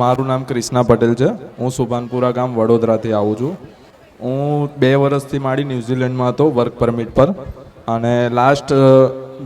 મારું નામ ક્રિષ્ના પટેલ છે. હું સુભાનપુરા ગામ વડોદરાથી આવું છું. હું બે વર્ષથી મારી ન્યૂઝીલેન્ડમાં હતો વર્ક પરમિટ પર. અને લાસ્ટ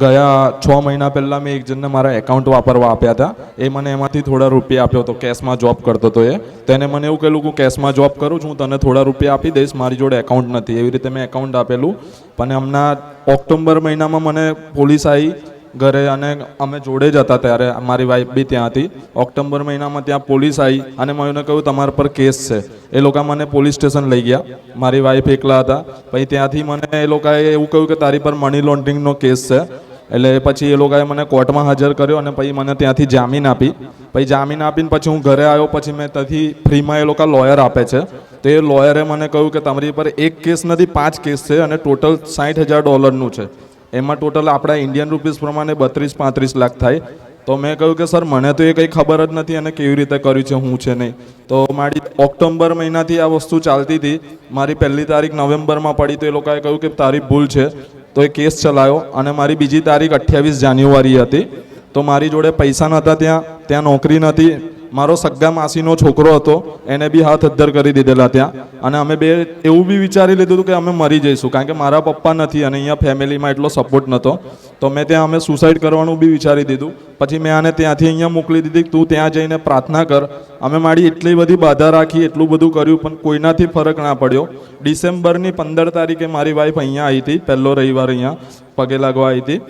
ગયા છ મહિના પહેલાં મેં એક જણને મારા એકાઉન્ટ વાપરવા આપ્યા હતા. એ મને એમાંથી થોડા રૂપિયા આપ્યો હતો કેશમાં જોબ કરતો હતો એ. તેને મને એવું કહેલું હું કેશમાં જોબ કરું છું તને થોડા રૂપિયા આપી દઈશ, મારી જોડે એકાઉન્ટ નથી. એવી રીતે મેં એકાઉન્ટ આપેલું. પણ હમણાં ઓક્ટોબર મહિનામાં મને પોલીસ આવી ઘરે અને અમે જોડે જ હતા ત્યારે મારી વાઈફ બી ત્યાં હતી. ઓક્ટોબર મહિનામાં ત્યાં પોલીસ આવી અને મને કહ્યું, તમારા પર કેસ છે. એ લોકો મને પોલીસ સ્ટેશન લઈ ગયા. મારી વાઈફ એકલા હતા. પછી ત્યાંથી મને એ લોકોએ એવું કહ્યું કે, તારી પર મની લોન્ડરિંગનો કેસ છે. એટલે પછી એ લોકોએ મને કોર્ટમાં હાજર કર્યો અને પછી મને ત્યાંથી જામીન આપી. પછી જામીન આપીને પછી હું ઘરે આવ્યો. પછી મેં ત્યાંથી ફ્રીમાં એ લોકો લોયર આપે છે. તો એ લોયરે મને કહ્યું કે, તમારી પર એક કેસ નથી, પાંચ કેસ છે અને ટોટલ સાઠ હજાર ડોલરનું છે. એમાં ટોટલ આપણા ઇન્ડિયન રૂપીસ પ્રમાણે બત્રીસ, પાંત્રીસ લાખ થાય. તો મેં કહ્યું કે, સર, મને તો એ કંઈ ખબર જ નથી અને કેવી રીતે કર્યું છે, હું છે નહીં. તો મારી ઓક્ટોબર મહિનાથી આ વસ્તુ ચાલતી હતી. મારી પહેલી તારીખ નવેમ્બરમાં પડી તો એ લોકોએ કહ્યું કે તારી ભૂલ છે. તો એ કેસ ચલાવ્યો અને મારી બીજી તારીખ અઠ્યાવીસ જાન્યુઆરી હતી. તો મારી જોડે પૈસા નહોતા ત્યાં ત્યાં નોકરી નથી મારો સગ્ગા માસીનો છોકરો હતો, એને બી હાથ અદ્ધર કરી દીધેલા ત્યાં. અને અમે બે એવું બી વિચારી લીધું હતું કે અમે મરી જઈશું, કારણ કે મારા પપ્પા નથી અને અહીંયા ફેમિલીમાં એટલો સપોર્ટ નહોતો તો મેં ત્યાં અમે સુસાઇડ કરવાનું બી વિચારી દીધું. પછી મેં આને ત્યાંથી અહીંયા મોકલી દીધી તું ત્યાં જઈને પ્રાર્થના કર. અમે મારી એટલી બધી બાધા રાખી, એટલું બધું કર્યું, પણ કોઈનાથી ફરક ના પડ્યો. ડિસેમ્બરની પંદર તારીખે મારી વાઈફ અહીંયા આવી હતી, પહેલો રવિવાર અહીંયા પગે લાગવા આવી હતી.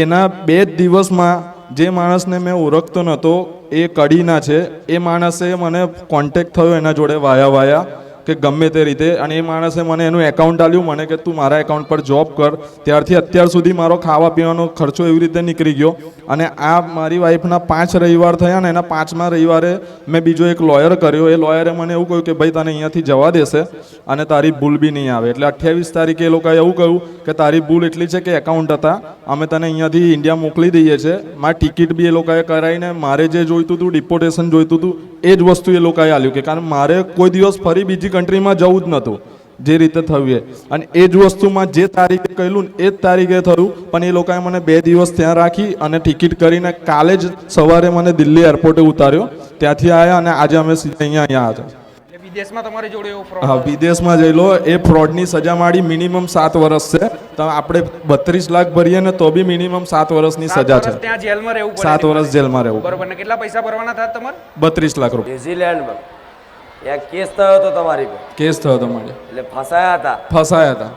એના બે જ દિવસમાં જે માણસને મેં ઓળખતો નહોતો એ કડીના છે. એ માણસે મને કોન્ટેક્ટ થયો એના જોડે વાયા વાયા. કે ગમે તે રીતે. અને એ માણસે મને એનું એકાઉન્ટ આપ્યું, મને કે તું મારા એકાઉન્ટ પર જોબ કર. ત્યારથી અત્યાર સુધી મારો ખાવા પીવાનો ખર્ચો એવી રીતે નીકળી ગયો. અને આ મારી વાઈફના પાંચ રવિવાર થયા ને એના પાંચમા રવિવારે મેં બીજો એક લોયર કર્યો. એ લોયરે મને એવું કહ્યું કે, ભાઈ, તને અહીંયાથી જવા દેશે અને તારી ભૂલ બી નહીં આવે. એટલે અઠ્યાવીસ તારીખે એ લોકોએ એવું કહ્યું કે, તારી ભૂલ એટલી છે કે એકાઉન્ટ હતા, અમે તને અહીંયાથી ઇન્ડિયા મોકલી દઈએ છીએ. મારી ટિકિટ બી એ લોકોએ કરાવીને મારે જે જોઈતું હતું ડિપોર્ટેશન જોઈતું હતું એ જ વસ્તુ એ લોકોએ આલ્યું કે કારણ મારે કોઈ દિવસ ફરી બીજી કન્ટ્રીમાં જવું જ નહોતું, જે રીતે થયું એ. અને એ જ વસ્તુમાં જે તારીખે કહેલું એ જ તારીખે થયું, પણ એ લોકોએ મને બે દિવસ ત્યાં રાખી અને ટિકિટ કરીને કાલે જ સવારે મને દિલ્હી એરપોર્ટે ઉતાર્યો. ત્યાંથી આવ્યા અને આજે અમે સીધા અહીંયા અહીંયા આવ્યા વિદેશમાં તમારી જોડે એવો ફ્રોડ હા વિદેશમાં જઈ લો એ ફ્રોડની સજા માડી મિનિમમ સાત વર્ષ છે. તો આપણે બત્રીસ લાખ ભરીએ ને તો બી મિનિમમ સાત વર્ષની સજા છે. ત્યાં જેલમાં રહેવું સાત વર્ષ જેલમાં રહેવું બરોબર ને કેટલા પૈસા ભરવાના થાય તમારે? બત્રીસ લાખ રૂપિયા ન્યુઝીલેન્ડમાં. ત્યાં કેસ થયો હતો તમારી પર. કેસ થયો હતો મારે એટલે ફસાયા હતા. ફસાયા હતા.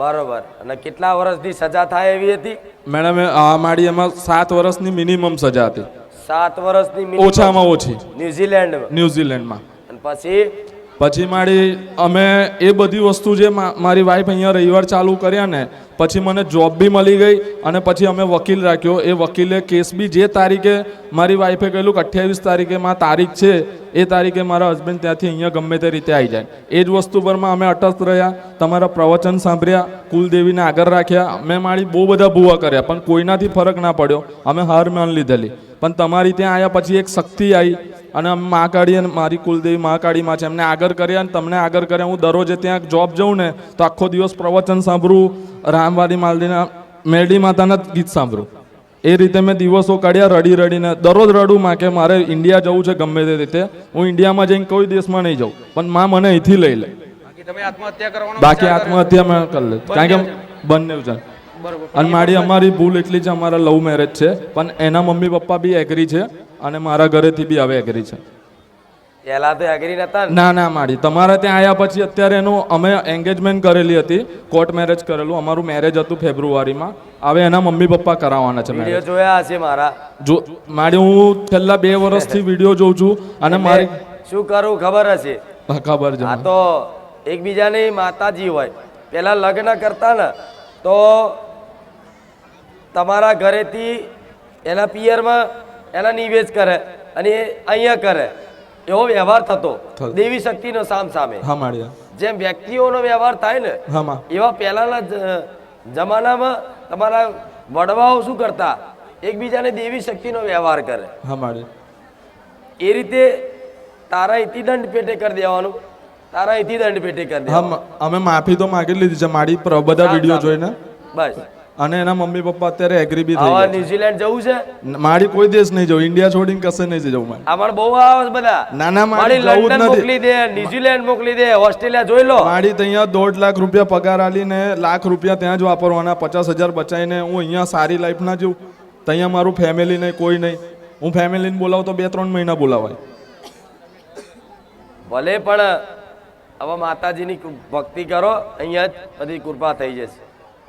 બરોબર. અને કેટલા વર્ષની સજા થાય એવી હતી? મેડમ એ આ માડી એમાં સાત વર્ષની મિનિમમ સજા હતી. સાત વર્ષની ઓછામાં ઓછી. ન્યુઝીલેન્ડ ન્યુઝીલેન્ડમાં. પછી? પછી મારી, અમે એ બધી વસ્તુ જે મારી વાઈફ અહીંયા રવિવાર ચાલુ કર્યા ને, પછી મને જોબ બી મળી ગઈ અને પછી અમે વકીલ રાખ્યો. એ વકીલે કેસ બી જે તારીખે મારી વાઈફે કહેલું કે અઠ્યાવીસ તારીખે માં તારીખ છે, એ તારીખે મારા હસબન્ડ ત્યાંથી અહીંયા ગમે તે રીતે આવી જાય. એ જ વસ્તુ પરમાં અમે અટસ્થ રહ્યા, તમારા પ્રવચન સાંભળ્યા, કુલદેવીને આગળ રાખ્યા. મેં મારી બહુ બધા ભૂવા કર્યા, પણ કોઈનાથી ફરક ના પડ્યો. અમે હાર માન લીધેલી. પણ તમારી ત્યાં આવ્યા પછી એક શક્તિ આવી અને મા કાળી અને મારી કુલદેવી મા કાળીમાં છે. એમને આગળ કર્યા અને તમને આગળ કર્યા. હું દરરોજે ત્યાં જોબ જઉં ને તો આખો દિવસ પ્રવચન સાંભળું રામવાડી માલદીના મેરડી માતાના જ ગીત સાંભળું. એ રીતે મેં દિવસો કાઢ્યા રડી રડીને. દરરોજ રડું માં કે મારે ઇન્ડિયા જવું છે ગમે તે રીતે. હું ઇન્ડિયામાં જઈને કોઈ દેશમાં નહીં જાઉં. પણ માં મને અહીંથી લઈ લે. બાકી તમે આત્મહત્યા મેં કરી લે. કારણ કે બંને છે અને મારી અમારી ભૂલ એટલી છે અમારા લવ મેરેજ છે પણ એના મમ્મી પપ્પા બી એગ્રી છે અને મારા ઘરેથી બી હવે એગ્રી છે. પહેલા તો એગ્રી નતા ના? ના મારી. તમારા ત્યાં આવ્યા પછી અત્યારે એનું અમે એન્ગેજમેન્ટ કરેલી હતી કોર્ટ મેરેજ કરેલું અમારું મેરેજ હતું ફેબ્રુઆરીમાં. હવે એના મમ્મી પપ્પા કરાવવાના છે વીડિયો મેરેજ જોયા હશે મારા? જો મારી હું છેલ્લા બે વર્ષથી વીડિયો જોઉં છું અને મારી શું કરું ખબર હશે? ખબર છે. આ તો એકબીજાની માતાજી હોય. પહેલા લગ્ન કરતા ને તો તમારા ઘરેથી એના પિયરમાં એના નિવેશ કરે અને અહીંયા કરે. એવો વ્યવહાર થતો. દેવી શક્તિનો સામ સામે. જેમ વ્યક્તિઓનો વ્યવહાર થાય ને હા એવા પહેલાના જમાનામાં તમારા વડવાઓ શું કરતા? એકબીજાને દેવી શક્તિનો વ્યવહાર કરે. એ રીતે તારા ઇતિ દંડ પેટે કરી દેવાનું. તારા ઇતિ દંડ પેટે કરી દેવાનું. અમે માફી તો માગી લીધી છે. મારી બધા વીડિયો જોઈને. બસ. અને એના મમ્મી પપ્પા અત્યારે એગ્રી બી થઈ ગયા ન્યુઝીલેન્ડ જવું છે. મારી કોઈ દેશ નહીં જવું. ઇન્ડિયા છોડીને કશે નહીં જવું મારે. અમારે બહુ આવે બધા. ના, ના, મારી લંડન મોકલી દે ન્યુઝીલેન્ડ મોકલી દે ઓસ્ટ્રેલિયા જોઈ લો. મારી ત્યાં દોઢ લાખ રૂપિયા પગાર આલીને લાખ રૂપિયા ત્યાં જ વાપરવાના પચાસ હજાર બચાવીને હું અહીંયા સારી લાઈફ ના જીવું ત્યાં મારું ફેમિલી નહીં કોઈ નહીં. હું ફેમિલીને બોલાવું તો બે ત્રણ મહિના બોલાવાય. ભલે પણ હવે માતાજીની ભક્તિ કરો અહીંયા જ બધી કૃપા થઈ જશે.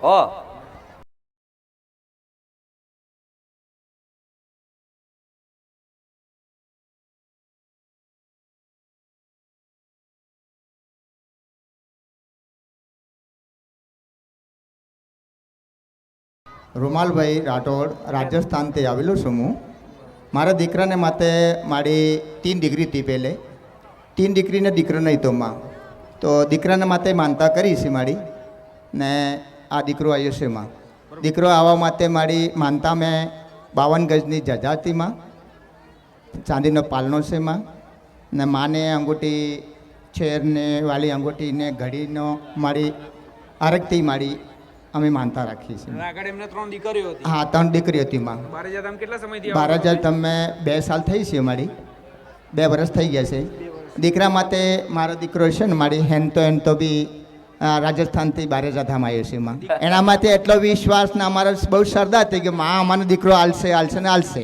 હો. રૂમાલભાઈ રાઠોડ રાજસ્થાનથી આવેલો છું હું. મારા દીકરાને માટે મારી તીન ડિગ્રી હતી પહેલે. તીન દીકરીને દીકરો નહીં તો માં. તો દીકરાને માટે માનતા કરી છે મારી ને આ દીકરો આવ્યો છે માં. દીકરો આવવા માટે મારી માનતા મેં બાવન ગજની જજાતીમાં ચાંદીનો પાલનો છે માં. ને માને અંગૂઠી છેરને વાળી અંગૂઠીને ઘડીનો મારી આરકતી મારી અમે માનતા રાખીએ છીએ. આગળ એમને ત્રણ દીકરીઓ હતી. હા ત્રણ દીકરી હતી માં બારે કેટલા સમયથી બાર હજાર તમે બે સાલ થઈ છે મારી બે વર્ષ થઈ ગયા છે. દીકરા માટે મારો દીકરો છે ને મારી હેન તો એન તો બી રાજસ્થાનથી બારે જાધામ આવ્યો છે માં એના માટે એટલો વિશ્વાસ ને અમારો બહુ શ્રદ્ધા હતી કે માં અમારો દીકરો આલશે આલશે ને આલશે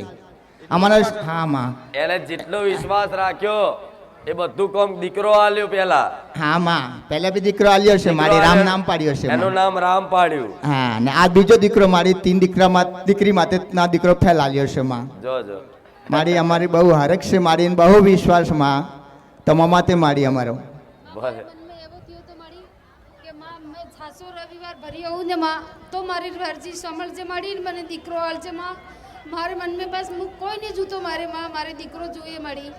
અમારો હા માં. એને જેટલો વિશ્વાસ રાખ્યો એ બધું કોમ દીકરો આલ્યો પેલા. હા માં. પહેલા બી દીકરો આલ્યો છે મારી રામ નામ પાડ્યો છે એનું નામ રામ પાડ્યું. હા ને આ બીજો દીકરો મારી તીન દીકરામાં દીકરી માટે ના દીકરો ફેલાલ્યો છે માં. જો જો. મારી અમારી બહુ હરક છે મારી બહુ બહુ વિશ્વાસમાં તમારા માટે મારી અમારો. ભલે. માં મેં છાસો રવિવાર ભરી આવું ને માં તો મારી અરજી સમળજે ને મને દીકરો આલજે માં. મારે મનમાં બસ હું કોઈ નહીં જોતો મારે માં. મારે દીકરો જોઈએ મળી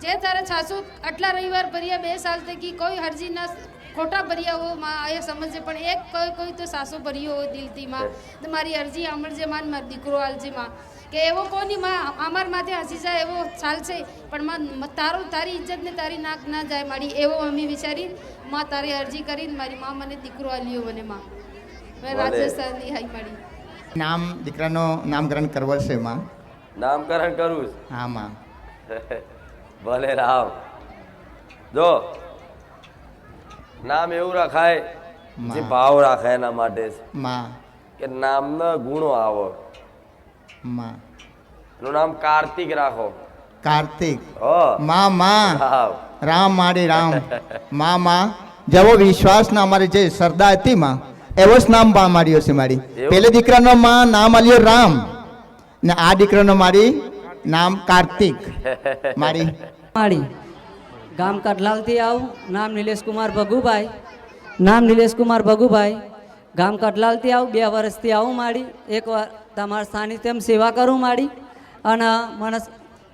જે તારા છાસો આટલા રવિવાર ભર્યા બે સાલ થકી કોઈ હરજી ના ખોટા ભર્યા હો માં આયા સમજે પણ એક કોઈ કોઈ તો સાસો ભર્યો હોય દિલથી માં. તો મારી અરજી સાંભળજે માં મારો દીકરો આલજે માં કે એવો કોની માં અમાર માથે હસી જાય એવો ચાલશે પણ માં તારું તારો ઇજ્જત ને તારી નાક ના જાય મારી એવો અમે વિચારી માં તારી અરજી કરીને મારી માં મને દીકરો આલ્યો મને માં. મેં. રાજસ્થાનની હાઈ મારી. નામ દીકરાનો નામકરણ કરવો છે માં. નામકરણ કરવું છું. હા માં. ભલે રામ. જો નામ એવું રખાય જે ભાવ રાખે એના માટે. કે નામના ગુણો આવો. માં. એનું નામ કાર્તિક રાખો. કાર્તિક. માં માં. રામ. મારી રામ. માં માં. જેવો વિશ્વાસ ના અમારે જે શ્રદ્ધા હતી માં એવો જ નામ માર્યો છે મારી? પેલે દીકરાનો માં નામ આલ્યો રામ. ને આ દીકરાનો મારી નામ કાર્તિક. મારી માળી. ગામ કટલાલથી આવું. નામ નિલેશ કુમાર ભગુભાઈ. નામ નિલેશ કુમાર ભગુભાઈ. ગામ કટલાલથી આવું. બે વર્ષથી આવું માડી એક વાર તમારા સાનિધ્યમ સેવા કરું માડી અને મને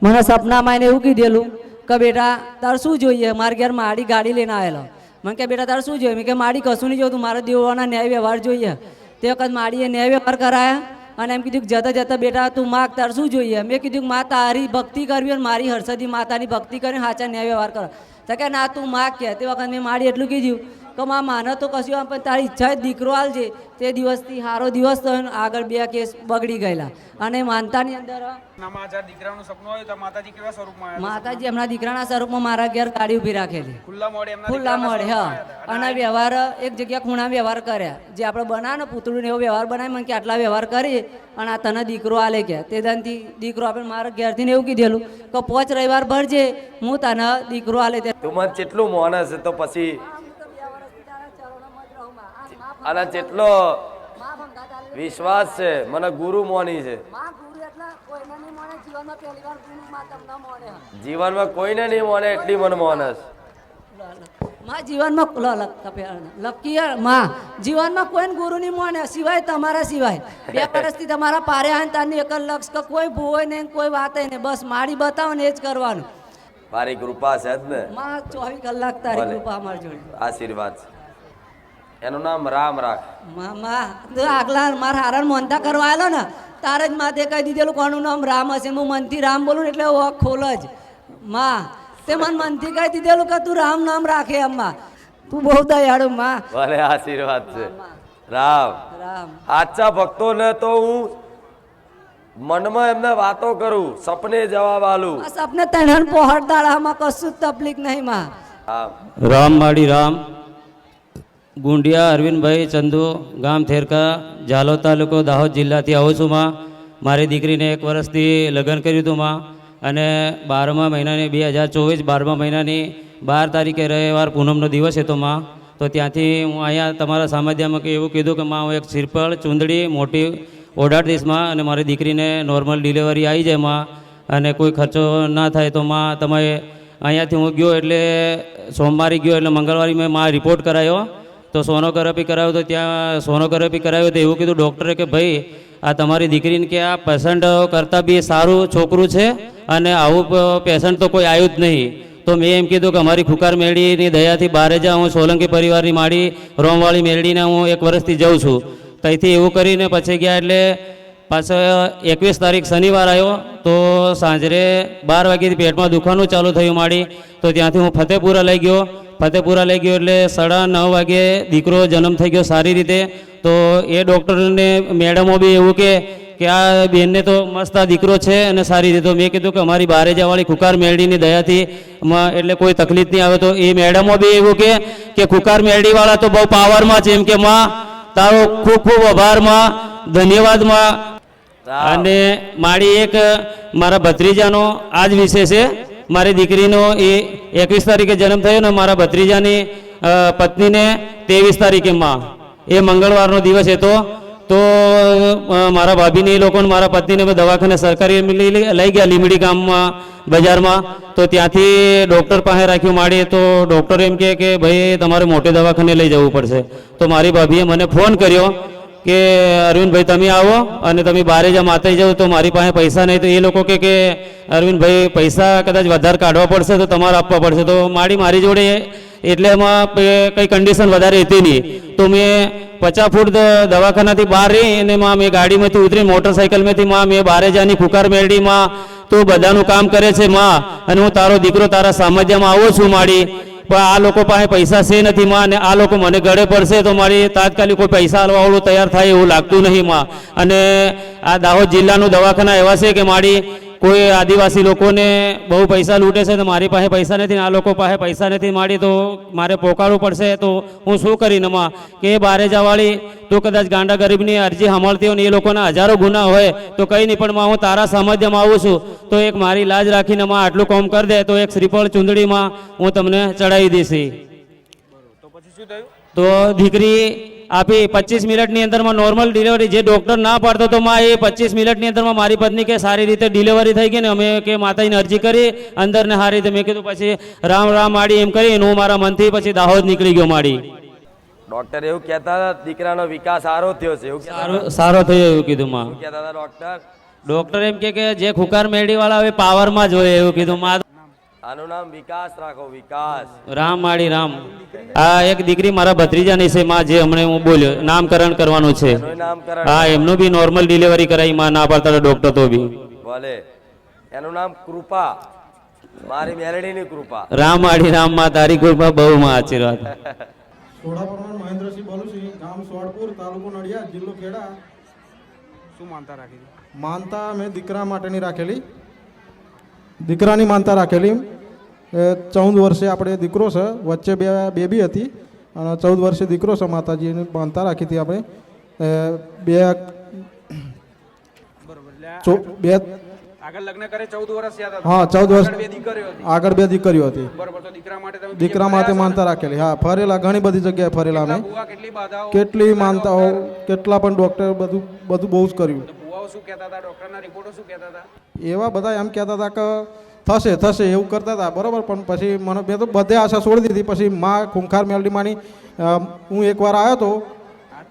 મને સપનામાં એને એવું કીધેલું કે બેટા તાર શું જોઈએ? મારા ઘેર માડી ગાડી લઈને આવેલો. મને કે બેટા તાર શું જોઈએ? મેં કે માડી કશું નહીં જોતું. મારે દેવાના ન્યાય વ્યવહાર જોઈએ. તે વખત માડીએ ન્યાય વ્યવહાર કરાયા. અને એમ કીધું કે જતા જતા બેટા, તું માગ, તાર શું જોઈએ? મેં કીધું કે માં તારી ભક્તિ કરવી અને મારી હર્ષદી માતાની ભક્તિ કરીને સાચા ન્યાય વ્યવહાર કરો. તો કે ના, તું માગ કે. તે વખત મેં માડી એટલું કીધું. કે માં માને તો કશું આમ પણ તારી ઈચ્છા દીકરો આલજે. તે દિવસથી સારો દિવસ થયો આગળ બે કેસ બગડી ગયેલા. અને માનતાની અંદર નામાં આ જ્યારે દીકરાનું સપનું આવ્યું તો માતાજી કેવા સ્વરૂપમાં માતાજી એમના દીકરાના સ્વરૂપમાં મારા ઘેર ગાડી ઊભી રાખેલી. ખુલ્લા મોડે ખુલ્લા મળે હા. અને વ્યવહાર એક જગ્યા ખૂણા વ્યવહાર કર્યા. જે આપણે બનાવે ને પૂતળું એવો વ્યવહાર બનાવી મને કે આટલા વ્યવહાર કરી અને આ તને દીકરો આલે કે. તે દાનથી દીકરો આપણે મારા ઘેરથી ને એવું કીધેલું કે પોચ રવિવાર ભરજે હું તને દીકરો આલે તે. તું મને જેટલું માણસ તો પછી અને જેટલો વિશ્વાસ છે મને ગુરુ મોની છે. જીવનમાં કોઈને નહીં મોને એટલી મને મોનસમાં જીવનમાં લ- લ- માં જીવનમાં કોઈને ગુરુ નહીં મોને સિવાય તમારા સિવાય. બે વર્ષથી તમારા પારે તારની એક લક્ષ કે કોઈ ભૂવો નહીં કોઈ વાત નહીં બસ મારી બતાવો ને એ જ કરવાનું. મારી કૃપા છે જ ને. માં ચોવીસ કલાક તારી કૃપા અમારી જોડે. આશીર્વાદ છે. એનું નામ રામ રાખ. મામા તો આગલા મારા હારણ મોનતા કરવા આવેલો ને તારે જ માથે કહી દીધેલું કોનું નામ રામ હશે હું મનથી રામ બોલું એટલે વોક ખોલ જ. માં તે મન મનથી કહી દીધેલું કે તું રામ નામ રાખે અમ્મા. તું બહુ દયાળુ માં. ભલે આશીર્વાદ છે. રામ. રામ. સાચા ભક્તોને તો હું મનમાં એમને વાતો કરું સપને જવાબ આલું. સપને તણન દાડામાં કશું જ તકલીફ નહીં માં. રામ રામ માળી રામ. ગુંડિયા, અરવિંદભાઈ, ચંદુ, ગામ થેરકા, ઝાલોદ તાલુકો, દાહોદ જિલ્લાથી આવું છું માં. મારી દીકરીને એક વર્ષથી લગ્ન કર્યું હતું માં અને બારમા મહિનાની બે હજાર ચોવીસ બારમા મહિનાની બાર તારીખે રવિવાર પૂનમનો દિવસ હતો માં. તો ત્યાંથી હું અહીંયા તમારા સામાધ્યમાં એવું કીધું કે માં, હું એક સિરપળ, ચૂંદડી, મોટી ઓર્ડર દઈશમાં અને મારી દીકરીને નોર્મલ ડિલિવરી આવી જાય માં અને કોઈ ખર્ચો ના થાય તો માં તમે અહીંયાથી હું ગયો એટલે સોમવારે ગયો એટલે મંગળવારે મેં માં રિપોર્ટ કરાયો તો સોનોગ્રાફી કરાવ્યો તો ત્યાં સોનોગ્રાફી કરાવ્યો તો એવું કીધું ડૉક્ટરે કે ભાઈ, આ તમારી દીકરીને કે આ પેશન્ટ કરતાં બી સારું છોકરું છે અને આવું પેશન્ટ તો કોઈ આવ્યું જ નહીં. તો મેં એમ કીધું કે અમારી ખુકાર મેળીની દયાથી બહારે જા, હું સોલંકી પરિવારની માડી, રોમવાળી મેળીને હું એક વર્ષથી જાઉં છું. ત્યાંથી એવું કરીને પછી ગયા એટલે પાછો એકવીસ તારીખ શનિવાર આવ્યો, તો સાંજરે બાર વાગ્યાથી પેટમાં દુખવાનું ચાલુ થયું માડી. તો ત્યાંથી હું ફતેપુરા લઈ ગયો. ફતેપુરા લઈ ગયો એટલે સાડા નવ વાગે દીકરો જન્મ થઈ ગયો સારી રીતે. તો એ ડૉક્ટરને મેડમો બી એવું કે કે આ બેનને તો મસ્ત આ દીકરો છે અને સારી રીતે. તો મેં કીધું કે અમારી બારે જવાળી ખુકાર મેળડીની દયાથી એટલે કોઈ તકલીફ નહીં આવે. તો એ મેડમો બી એવું કે કે ખુકાર મેળડીવાળા તો બહુ પાવરમાં છે એમ કે માં તારો ખૂબ ખૂબ આભારમાં ધન્યવાદમાં. રામ. અને મારી એક મારા ભત્રીજાનો આ જ વિષય છે. મારી દીકરીનો એ એકવીસ તારીખે જન્મ થયો ને મારા ભત્રીજાની પત્નીને ત્રેવીસ તારીખે માં એ મંગળવારનો દિવસ હતો. તો મારા ભાભીને એ લોકોને મારા પત્નીને દવાખાને સરકારી લઈ ગયા લીમડી ગામમાં, બજારમાં. તો ત્યાંથી ડૉક્ટર પાસે રાખ્યું માડી તો ડૉક્ટર એમ કહે કે, ભાઈ, તમારે મોટે દવાખાને લઈ જવું પડશે. તો મારી ભાભીએ મને ફોન કર્યો. કે અરવિંદભાઈ તમે આવો અને તમે બારે જ માતાઈ જાઓ તો મારી પાસે પૈસા નહીં. તો એ લોકો કે કે અરવિંદભાઈ, પૈસા કદાચ વધારે કાઢવા પડશે તો તમારે આપવા પડશે. તો મારી મારી જોડે એટલે એમાં કંઈ કન્ડિશન વધારે હતી નહીં. તો મેં પચાસ ફૂટ દવાખાનાથી બહાર રહી અને માં મેં ગાડીમાંથી ઉતરી મોટરસાઇકલમાંથી માં મેં બારે જાની ફુકાર મેળવી માં. તું બધાનું કામ કરે છે માં. અને હું તારો દીકરો તારા સામજ્યમાં આવો છું માડી. પણ આ લોકો પાસે પૈસા છે નથી માં, અને આ લોકો મને ગળે પડશે તો મારી તાત્કાલિક કોઈ પૈસા આલવાવાળું તૈયાર થાય એવું લાગતું નહીં માં. અને આ દાહોદ જિલ્લાનું દવાખાના એવા છે કે મારી કોઈ આદિવાસી લોકોને બહુ પૈસા લૂંટે છે તો મારી પાસે પૈસા નથી ને આ લોકો પાસે પૈસા નથી મારી તો મારે પોકારવું પડશે. તો હું શું કરીને માં? કે બારે જવાળી તું કદાચ ગાંડા ગરીબની અરજી સાંભળતી હોય ને એ લોકોના હજારો ગુના હોય તો કંઈ નહીં પણ માં હું તારા સામર્થ્યમાં આવું છું. તો એક મારી લાજ રાખીને માં આટલું કામ કરી દે તો એક શ્રીફળ ચૂંદડીમાં હું તમને ચડાવી દઈશ. તો દીકરી આપી પચીસ મિનિટની અંદરમાં નોર્મલ ડિલિવરી જે ડૉક્ટર ના પાડતો તો માં એ પચીસ મિનિટની અંદરમાં મારી પત્ની કે સારી રીતે ડિલિવરી થઈ ગઈ ને અમે કે માતાજીને અરજી કરી અંદર ને સારી રીતે મેં કીધું પછી રામ રામ માડી એમ કરી હું મારા મનથી પછી દાહોદ નીકળી ગયો માડી. ડોક્ટર એવું કહેતા હતા દીકરાનો વિકાસ સારો થયો છે એવું સારો થયો એવું કીધું માં. કહેતા હતા ડોક્ટર ડોક્ટર એમ કે કે જે ખુકાર મેળીવાળા હવે પાવરમાં જોઈએ એવું કીધું માં. આનું નામ વિકાસ રાખો વિકાસ. રામ માળી રામ. આ એક દીકરી મારા ભત્રીજાની છે માં જે હમણાં હું બોલ્યો નામકરણ કરવાનું છે. હા એમનું બી નોર્મલ ડિલિવરી કરાવી માં ના પાડતા ડૉક્ટર તો બી. ભલે. એનું નામ કૃપા. મારી મેલડીની કૃપા. રામ માળી રામમાં તારી કૃપા બહુ માં આશીર્વાદ. સોડા પરમાર મહેન્દ્રસિંહ બોલું ગામ સોડપુર તાલુકો નડિયાદ જિલ્લો ખેડા. શું માનતા રાખેલી માનતા મેં દીકરા માટેની રાખેલી દીકરાની માનતા રાખેલી. ચૌદ વર્ષે આપણે દીકરો છે વચ્ચે બે બેબી હતી અને ચૌદ વર્ષે દીકરો છે માતાજીની માનતા રાખી હતી આપણે. બે બે હા ચૌદ વર્ષ આગળ બે દીકરીઓ હતી. દીકરા માટે માનતા રાખેલી. હા ફરેલા ઘણી બધી જગ્યાએ ફરેલા અમે. કેટલી માનતાઓ કેટલા પણ ડોક્ટર બધું બધું બહુ જ કર્યું. તો શું કહેતા હતા? ડૉક્ટરના રિપોર્ટો શું કહેતા હતા? એવા બધા એમ કહેતા હતા કે થશે થશે એવું કરતા હતા બરાબર પણ પછી મને મેં તો બધે આશા છોડી દીધી. પછી માં ખૂંખાર મેલડીમાંની માની હું એકવાર આવ્યો હતો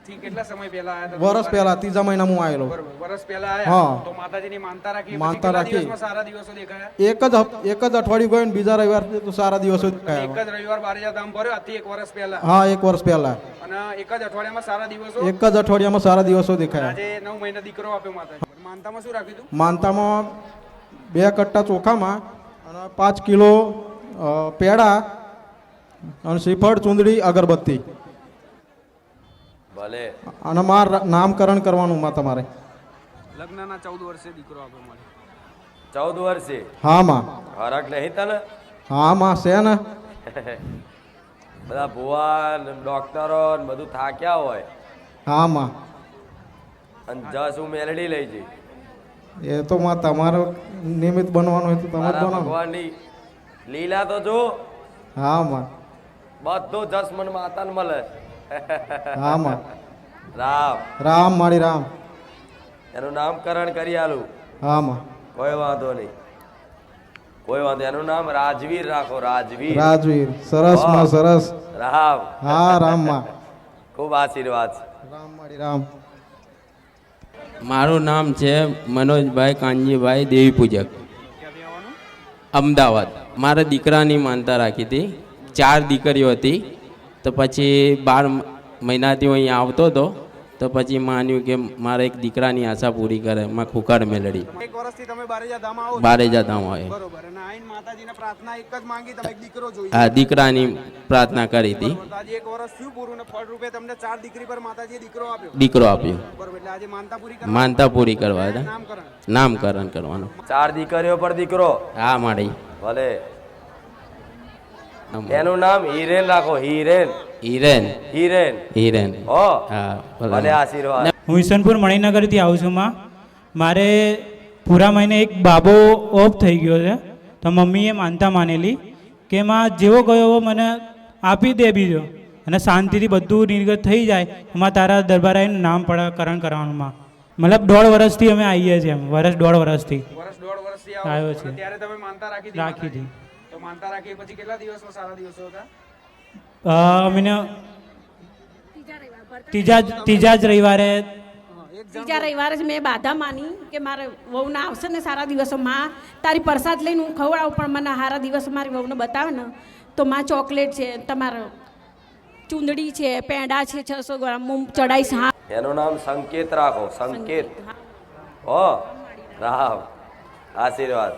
વર્ષ કેટલા સમય પહેલા ત્રીજા મહિના હું આવેલો બરોબર વરસ પહેલા હા. તો માતાજીની માનતા રાખી માનતા રાખી. રાખી. સારા દિવસો દેખાયા? એક જ એક જ અઠવાડિયું ગયું ને બીજા રવિવાર તો સારા દિવસો એક જ રવિવાર બારે જતા ભર્યો હતી એક વર્ષ પહેલા. હા એક વર્ષ પહેલાં. એક જ અઠવાડિયામાં સારા દિવસો? એક જ અઠવાડિયામાં સારા દિવસો દેખાયા. આજે નવ મહિના દીકરો આપ્યો માતાજી. માનતામાં શું રાખ્યું હતું માનતામાં બે કટ્ટા ચોખામાં અને પાંચ કિલો પેડા અને શ્રીફળ ચૂંદડી અગરબત્તી. ભલે. અને માર નામકરણ કરવાનું માં તમારે. લગ્નના ચૌદ વર્ષે દીકરો આપ્યો મારે. ચૌદ વર્ષે? હા માં. હરક નહીં તને? હા માં છે ને. બધા ભુવા ને ડોક્ટરો ને બધું થાક્યા હોય. હા માં અને જસ હું મેલડી લઈ જઈ એ તો માં તમારો નિયમિત બનવાનું હોય તો તમે જ બનાવો ભગવાનની લીલા તો જો. હા માં બધું જસ મન માતાને મળે. હા માં રામ. રામ મારી રામ. એનું નામકરણ કરી આલું. હા માં કોઈ વાંધો નહીં. કોઈ વાંધો એનું નામ રાજવીર રાખો રાજવીર. રાજવીર. સરસમાં સરસ. રામ. હા રામમાં. ખૂબ આશીર્વાદ. રામ રામ. મારું નામ છે મનોજભાઈ કાનજીભાઈ દેવી પૂજક. અમદાવાદ. મારા દીકરાની માનતા રાખી હતી. ચાર દીકરીઓ હતી. તો પછી બાર મહિનાથી હું અહીંયા આવતો હતો. તો પછી માન્યું કે મારે એક દીકરાની આશા પૂરી કરે માં ખુકાડ મેલડી. એક વર્ષથી તમે બારેજા ધામ આવો છો. બારે જતા બરોબર. અને આઈને માતાજીને પ્રાર્થના એક જ માંગી તમે એક દીકરો જોઈએ આ દીકરાની પ્રાર્થના કરી હતી. આજે એક વર્ષ થયું પૂરું ને ફળ રૂપે તમને ચાર દીકરી પર માતાજીએ દીકરો આપ્યો. દીકરો આપ્યો. બરોબર. એટલે આજે માનતા પૂરી કરવા માનતા પૂરી કરવા નામકરણ. નામકરણ કરવાનું. ચાર દીકરીઓ પર દીકરો? હા માડી ભલે. એનું નામ હિરેન રાખો હિરેન. હિરેન. હિરેન. હિરેન. ઓ હા ભલે આશીર્વાદ. હું ઈસનપુર મણિનગરથી આવું છું માં. મારે પૂરા મહિને એક બાબો ઓફ થઈ ગયો છે તો મમ્મીએ માનતા માનેલી કે માં જેવો ગયો એવો મને આપી દે બીજો. અને શાંતિથી બધું નિર્ગત થઈ જાય એમાં તારા દરબાર આવીને નામ પડાકરણ કરવાનું માં. મતલબ દોઢ વર્ષથી અમે આવીએ છીએ એમ વર્ષ દોઢ વર્ષથી. આવ્યો છે. ત્યારે તમે માનતા રાખી હતી રાખી હતી. તો માનતા રાખી પછી કેટલા દિવસમાં સારા દિવસો હતા? અમને ત્રીજા જ- ત્રીજા જ રવિવારે ત્રીજા રવિવારે જ મેં બાધા માની કે મારે વહુના આવશે ને સારા દિવસો માં તારી પ્રસાદ લઈને હું ખવડાવું પણ મને સારા દિવસો મારી વહુને બતાવે ને તો માં ચોકલેટ છે તમારો ચૂંદડી છે પેંડા છે છસો ગ્રામ મૂમ ચડાઈશ હા. એનું નામ સંકેત રાખો સંકેત. હો રામ. આશીર્વાદ.